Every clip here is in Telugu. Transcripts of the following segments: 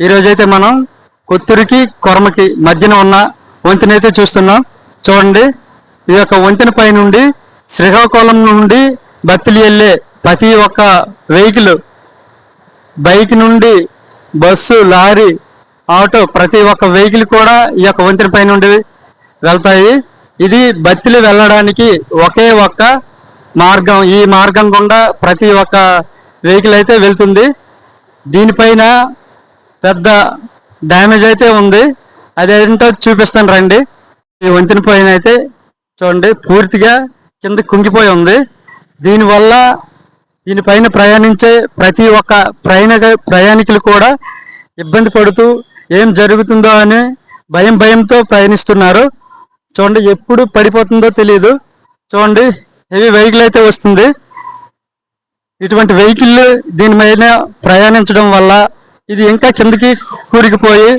ఈరోజైతే మనం కొత్తూరికి కొరమకి మధ్యన ఉన్న వంతెనైతే చూస్తున్నాం. చూడండి ఈ యొక్క వంతెన పై నుండి శ్రీకాకుళం నుండి బత్తిలి వెళ్ళే ప్రతి ఒక్క వెహికల్ బైక్ నుండి బస్సు లారీ ఆటో ప్రతి ఒక్క వెహికల్ కూడా ఈ యొక్క వంతెన పై నుండి వెళ్తాయి. ఇది బత్తిలి వెళ్ళడానికి ఒకే ఒక్క మార్గం ఈ మార్గం గుండా ప్రతి ఒక్క వెహికల్ అయితే వెళ్తుంది. దీనిపైన పెద్ద డ్యామేజ్ అయితే ఉంది. అదేంటో చూపిస్తాను రండి. ఈ వంతెన పైన అయితే చూడండి పూర్తిగా కింద కుంగిపోయి ఉంది. దీనివల్ల దీనిపైన ప్రయాణించే ప్రతి ఒక్క ప్రయాణిక ప్రయాణికులు కూడా ఇబ్బంది పడుతూ ఏం జరుగుతుందో అని భయం భయంతో ప్రయాణిస్తున్నారు. చూడండి ఎప్పుడు పడిపోతుందో తెలియదు చూడండి హెవీ వెహికల్ అయితే వస్తుంది. ఇటువంటి వెహికల్ దీని మీద ప్రయాణించడం వల్ల ఇది ఇంకా కిందకి కూరికిపోయి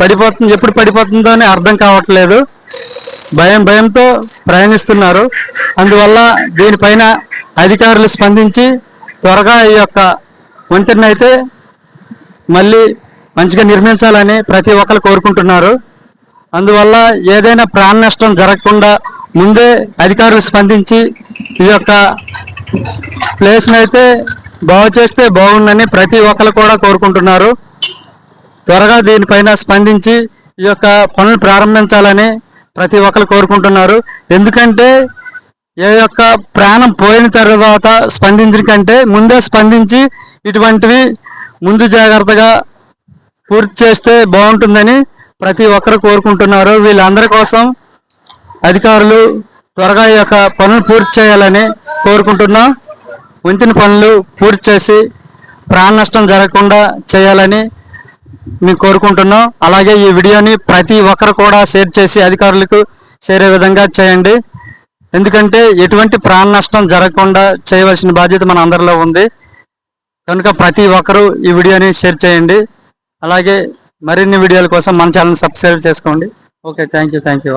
పడిపోతుంది. ఎప్పుడు పడిపోతుందో అని అర్థం కావట్లేదు. భయం భయంతో ప్రయాణిస్తున్నారు. అందువల్ల దీనిపైన అధికారులు స్పందించి త్వరగా ఈ యొక్క వంతెన అయితే మళ్ళీ మంచిగా నిర్మించాలని ప్రతి ఒక్కరు కోరుకుంటున్నారు. అందువల్ల ఏదైనా ప్రాణ నష్టం జరగకుండా ముందే అధికారులు స్పందించి ఈ యొక్క ప్లేస్ని అయితే బాగు చేస్తే బాగుందని ప్రతి ఒక్కరు కూడా కోరుకుంటున్నారు. త్వరగా దీనిపైన స్పందించి ఈ యొక్క పనులు ప్రారంభించాలని ప్రతి ఒక్కరు కోరుకుంటున్నారు. ఎందుకంటే ఏ యొక్క ప్రాణం పోయిన తర్వాత స్పందించిన కంటే ముందే స్పందించి ఇటువంటివి ముందు జాగ్రత్తగా పూర్తి చేస్తే బాగుంటుందని ప్రతి ఒక్కరు కోరుకుంటున్నారు. వీళ్ళందరి కోసం అధికారులు త్వరగా ఈ యొక్క పనులు పూర్తి చేయాలని కోరుకుంటున్నాం. వంతిన పనులు పూర్తి చేసి ప్రాణ నష్టం జరగకుండా చేయాలని మేము కోరుకుంటున్నాం. అలాగే ఈ వీడియోని ప్రతి ఒక్కరు కూడా షేర్ చేసి అధికారులకు చేరే విధంగా చేయండి. ఎందుకంటే ఎటువంటి ప్రాణ నష్టం జరగకుండా చేయవలసిన బాధ్యత మన అందరిలో ఉంది. కనుక ప్రతి ఒక్కరూ ఈ వీడియోని షేర్ చేయండి. అలాగే మరిన్ని వీడియోల కోసం మన ఛానల్ సబ్స్క్రైబ్ చేసుకోండి. Okay thank you thank you